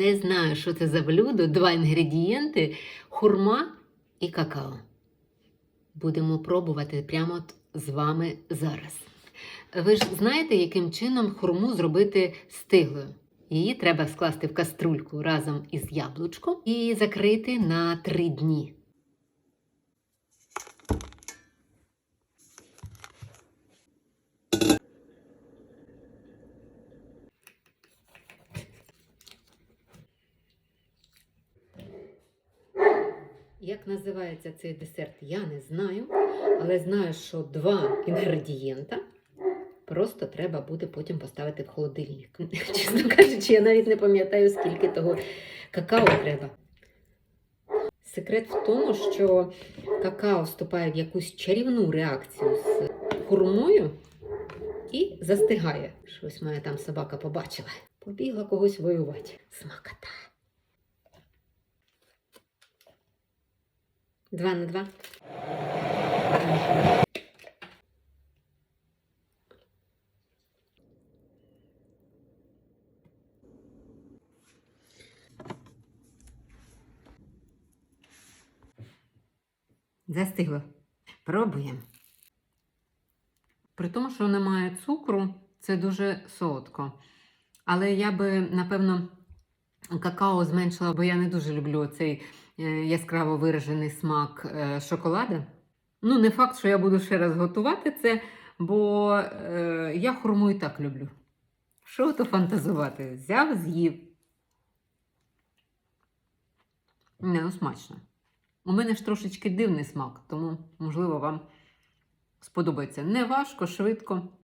Не знаю, що це за блюдо, два інгредієнти хурма і какао. Будемо пробувати прямо з вами зараз. Ви ж знаєте, яким чином хурму зробити стиглою? Її треба скласти в каструльку разом із яблучком і закрити на три дні. Як називається цей десерт, я не знаю, але знаю, що два інгредієнта просто треба буде потім поставити в холодильник. Чесно кажучи, я навіть не пам'ятаю, скільки того какао треба. Секрет в тому, що какао вступає в якусь чарівну реакцію з хурмою і застигає. Щось моя там собака побачила. Побігла когось воювати. Смакота. Два на два. Застигло. Пробуємо. При тому, що немає цукру, це дуже солодко. Але я би, напевно, какао зменшила, бо я не дуже люблю цей е, яскраво виражений смак е, шоколада. Ну, не факт, що я буду ще раз готувати це, бо е, я хурму і так люблю. Що то фантазувати? Взяв, з'їв. Не, ну смачно. У мене ж трошечки дивний смак, тому, можливо, вам сподобається. Не важко, швидко.